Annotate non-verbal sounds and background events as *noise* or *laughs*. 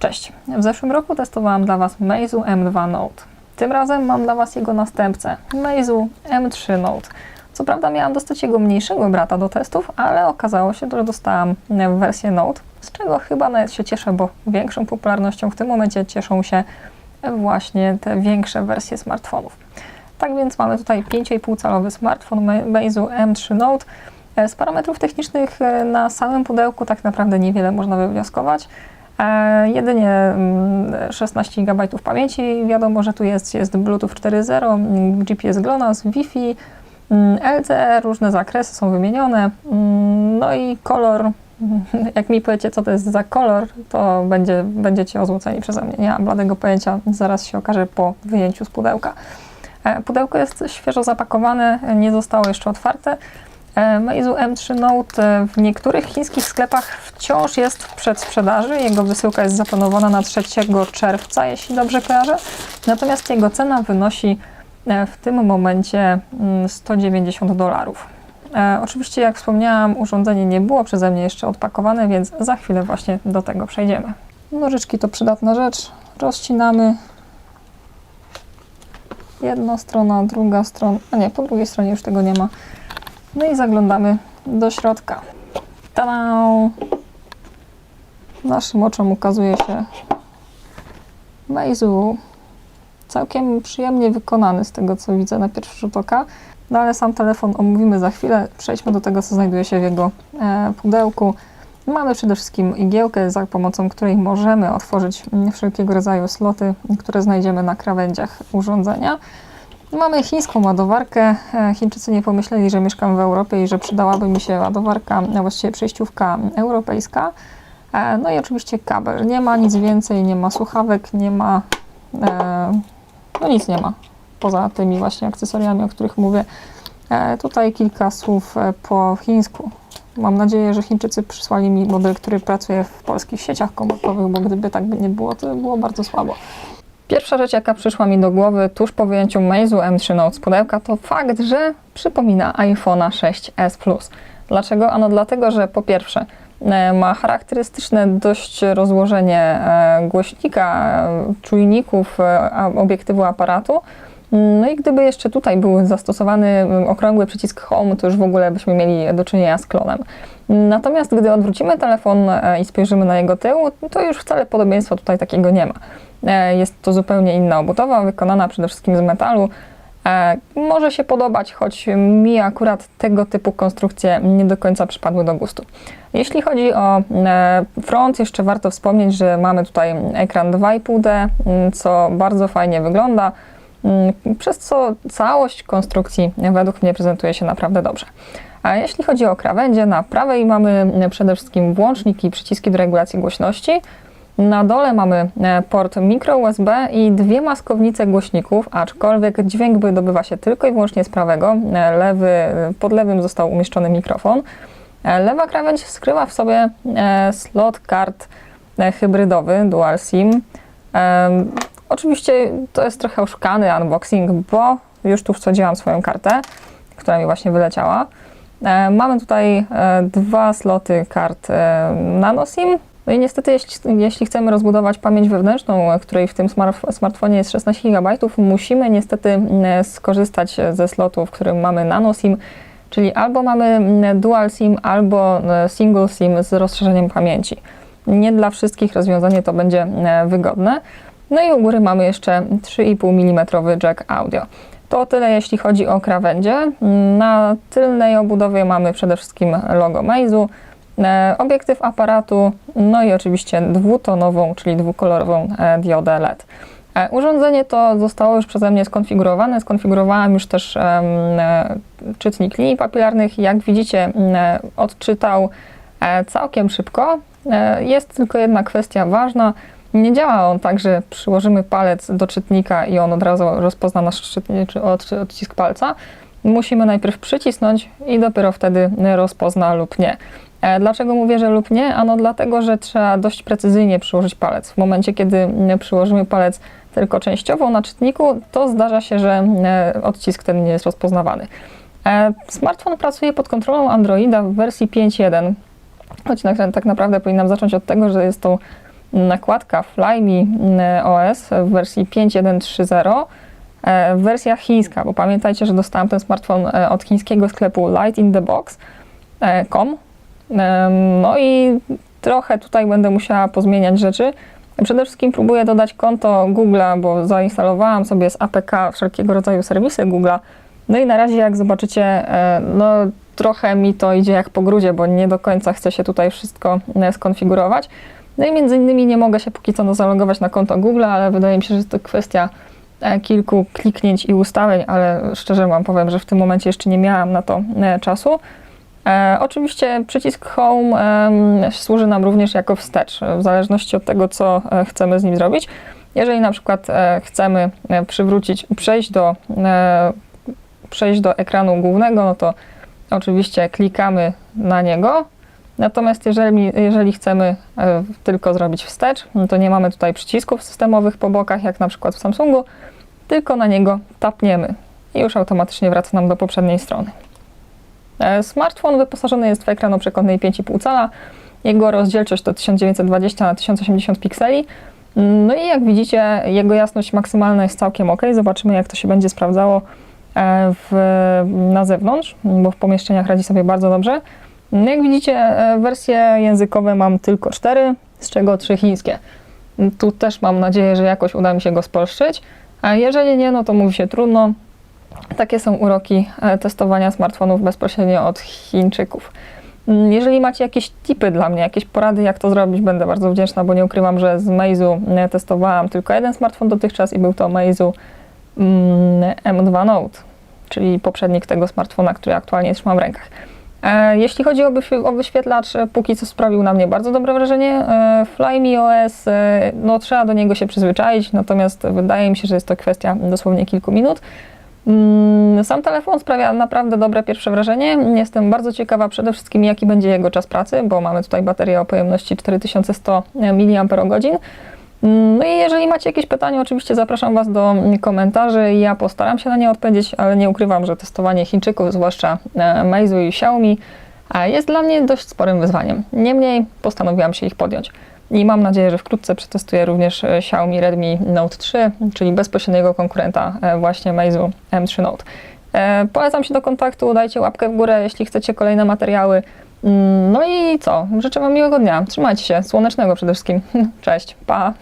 Cześć. W zeszłym roku testowałam dla Was Meizu M2 Note. Tym razem mam dla Was jego następcę, Meizu M3 Note. Co prawda miałam dostać jego mniejszego brata do testów, ale okazało się, że dostałam wersję Note, z czego chyba nawet się cieszę, bo większą popularnością w tym momencie cieszą się właśnie te większe wersje smartfonów. Tak więc mamy tutaj 5,5 calowy smartfon Me- Meizu M3 Note. E, Z parametrów technicznych e, na samym pudełku tak naprawdę niewiele można wywnioskować. E, jedynie mm, 16 GB pamięci. Wiadomo, że tu jest, jest Bluetooth 4.0, mm, GPS GLONASS, Wi-Fi, mm, LTE, różne zakresy są wymienione. Mm, No i kolor, *laughs* jak mi powiecie, co to jest za kolor, to będzie, będziecie ozłoceni przeze mnie. Nie mam bladego pojęcia, zaraz się okaże po wyjęciu z pudełka. E, Pudełko jest świeżo zapakowane, nie zostało jeszcze otwarte. Meizu M3 Note e, w niektórych chińskich sklepach wciąż jest w przedsprzedaży. Jego wysyłka jest zaplanowana na 3 czerwca, jeśli dobrze kojarzę. Natomiast jego cena wynosi e, w tym momencie mm, 190 dolarów. E, Oczywiście, jak wspomniałam, urządzenie nie było przeze mnie jeszcze odpakowane, więc za chwilę właśnie do tego przejdziemy. Nożyczki to przydatna rzecz. Rozcinamy jedna strona, druga strona, a nie, po drugiej stronie już tego nie ma. No i zaglądamy do środka. Tada! Naszym oczom ukazuje się Meizu. Całkiem przyjemnie wykonany z tego, co widzę na pierwszy rzut oka. No ale sam telefon omówimy za chwilę. Przejdźmy do tego, co znajduje się w jego e, pudełku. Mamy przede wszystkim igiełkę, za pomocą której możemy otworzyć mm, wszelkiego rodzaju sloty, które znajdziemy na krawędziach urządzenia. Mamy chińską ładowarkę. E, Chińczycy nie pomyśleli, że mieszkam w Europie i że przydałaby mi się ładowarka, a właściwie przejściówka europejska. E, No i oczywiście kabel. Nie ma nic więcej, nie ma słuchawek, nie ma. e, No nic nie ma. Poza tymi właśnie akcesoriami, o których mówię. Tutaj kilka słów po chińsku. Mam nadzieję, że Chińczycy przysłali mi model, który pracuje w polskich sieciach komórkowych, bo gdyby tak nie było, to by było bardzo słabo. Pierwsza rzecz, jaka przyszła mi do głowy tuż po wyjęciu Meizu M3 Note z pudełka, to fakt, że przypomina iPhone'a 6s Plus. Dlaczego? Ano dlatego, że po pierwsze e, ma charakterystyczne dość rozłożenie e, głośnika, e, czujników, obiektywu aparatu. No i gdyby jeszcze tutaj był zastosowany okrągły przycisk Home, to już w ogóle byśmy mieli do czynienia z klonem. Natomiast gdy odwrócimy telefon i spojrzymy na jego tył, to już wcale podobieństwa tutaj takiego nie ma. E, Jest to zupełnie inna obudowa, wykonana przede wszystkim z metalu. E, Może się podobać, choć mi akurat tego typu konstrukcje nie do końca przypadły do gustu. Jeśli chodzi o e, front, jeszcze warto wspomnieć, że mamy tutaj ekran 2,5D, m, co bardzo fajnie wygląda, m, przez co całość konstrukcji według mnie prezentuje się naprawdę dobrze. A jeśli chodzi o krawędzie, na prawej mamy przede wszystkim włącznik i przyciski do regulacji głośności. Na dole mamy e, port micro USB i dwie maskownice głośników, aczkolwiek dźwięk wydobywa się tylko i wyłącznie z prawego. E, Lewy, pod lewym został umieszczony mikrofon. E, Lewa krawędź skrywa w sobie e, slot kart e, hybrydowy Dual SIM. Oczywiście to jest trochę oszukany unboxing, bo już tu wsadziłam swoją kartę, która mi właśnie wyleciała. E, Mamy tutaj e, dwa sloty kart e, nano SIM. No i niestety, jeśli, jeśli chcemy rozbudować pamięć wewnętrzną, e, której w tym smart, smartfonie jest 16 GB, musimy niestety m, skorzystać ze slotu, w którym mamy nano SIM, czyli albo mamy m, dual SIM, albo e, single SIM z rozszerzeniem pamięci. Nie dla wszystkich rozwiązanie to będzie e, wygodne. No i u góry mamy jeszcze 3,5 mm jack audio. To tyle jeśli chodzi o krawędzie. Na tylnej obudowie mamy przede wszystkim logo Meizu, e, obiektyw aparatu, no i oczywiście dwutonową, czyli dwukolorową e, diodę LED. E, Urządzenie to zostało już przeze mnie skonfigurowane. Skonfigurowałam już też e, czytnik linii papilarnych. Jak widzicie, e, odczytał e, całkiem szybko. E, Jest tylko jedna kwestia ważna. Nie działa on tak, że przyłożymy palec do czytnika i on od razu rozpozna nasz czytnik, czy od- odcisk palca. Musimy najpierw przycisnąć i dopiero wtedy rozpozna lub nie. E, Dlaczego mówię, że lub nie? Ano dlatego, że trzeba dość precyzyjnie przyłożyć palec. W momencie, kiedy mm, przyłożymy palec tylko częściowo na czytniku, to zdarza się, że e, odcisk ten nie jest rozpoznawany. E, Smartfon pracuje pod kontrolą Androida w wersji 5.1, choć tak naprawdę powinnam zacząć od tego, że jest to nakładka Flyme mm, OS w wersji 5.1.3.0 e, wersja chińska, bo pamiętajcie, że dostałam ten smartfon od chińskiego sklepu lightinthebox.com Em, no i trochę tutaj będę musiała pozmieniać rzeczy. Przede wszystkim próbuję dodać konto Google'a, bo zainstalowałam sobie z APK wszelkiego rodzaju serwisy Google'a. No i na razie, jak zobaczycie, e, no trochę mi to idzie jak po grudzie, bo nie do końca chcę się tutaj wszystko e, skonfigurować. No i między innymi nie mogę się póki co zalogować na konto Google, ale wydaje mi się, że to kwestia e, kilku kliknięć i ustawień, ale szczerze wam powiem, że w tym momencie jeszcze nie miałam na to czasu. E, oczywiście przycisk Home em, służy nam również jako wstecz, w zależności od tego, co e, chcemy z nim zrobić. Jeżeli na przykład e, chcemy e, przywrócić, przejść do, e, przejść do ekranu głównego, no to oczywiście klikamy na niego. Natomiast jeżeli, jeżeli chcemy e, tylko zrobić wstecz, no to nie mamy tutaj przycisków systemowych po bokach, jak na przykład w Samsungu, tylko na niego tapniemy i już automatycznie wraca nam do poprzedniej strony. E, Smartfon wyposażony jest w ekran o przekątnej 5,5 cala. Jego rozdzielczość to 1920 na 1080 pikseli. No i jak widzicie, jego jasność maksymalna jest całkiem ok. Zobaczymy, jak to się będzie sprawdzało e, w, na zewnątrz, bo w pomieszczeniach radzi sobie bardzo dobrze. No jak widzicie, e, wersje językowe mam tylko cztery, z czego trzy chińskie. Tu też mam nadzieję, że jakoś uda mi się go spolszczyć. A jeżeli nie, no to mówi się trudno. Takie są uroki e, testowania smartfonów bezpośrednio od Chińczyków. Mm, Jeżeli macie jakieś tipy dla mnie, jakieś porady, jak to zrobić, będę bardzo wdzięczna, bo nie ukrywam, że z Meizu e, testowałam tylko jeden smartfon dotychczas i był to Meizu mm, M2 Note, czyli poprzednik tego smartfona, który aktualnie trzymam w rękach. E, Jeśli chodzi o, wyświe- o wyświetlacz, e, póki co sprawił na mnie bardzo dobre wrażenie. Flyme OS, no trzeba do niego się przyzwyczaić, natomiast wydaje mi się, że jest to kwestia dosłownie kilku minut. Mm, Sam telefon sprawia naprawdę dobre pierwsze wrażenie. Jestem bardzo ciekawa przede wszystkim, jaki będzie jego czas pracy, bo mamy tutaj baterię o pojemności 4100 mAh. No i jeżeli macie jakieś pytania, oczywiście zapraszam Was do komentarzy. Ja postaram się na nie odpowiedzieć, ale nie ukrywam, że testowanie Chińczyków, zwłaszcza e, Meizu i Xiaomi, jest dla mnie dość sporym wyzwaniem. Niemniej postanowiłam się ich podjąć. I mam nadzieję, że wkrótce przetestuję również e, Xiaomi Redmi Note 3, czyli bezpośredniego konkurenta e, właśnie Meizu M3 Note. E, Polecam się do kontaktu, dajcie łapkę w górę, jeśli chcecie kolejne materiały. Mm, No i co? Życzę Wam miłego dnia. Trzymajcie się, słonecznego przede wszystkim. *laughs* Cześć, pa!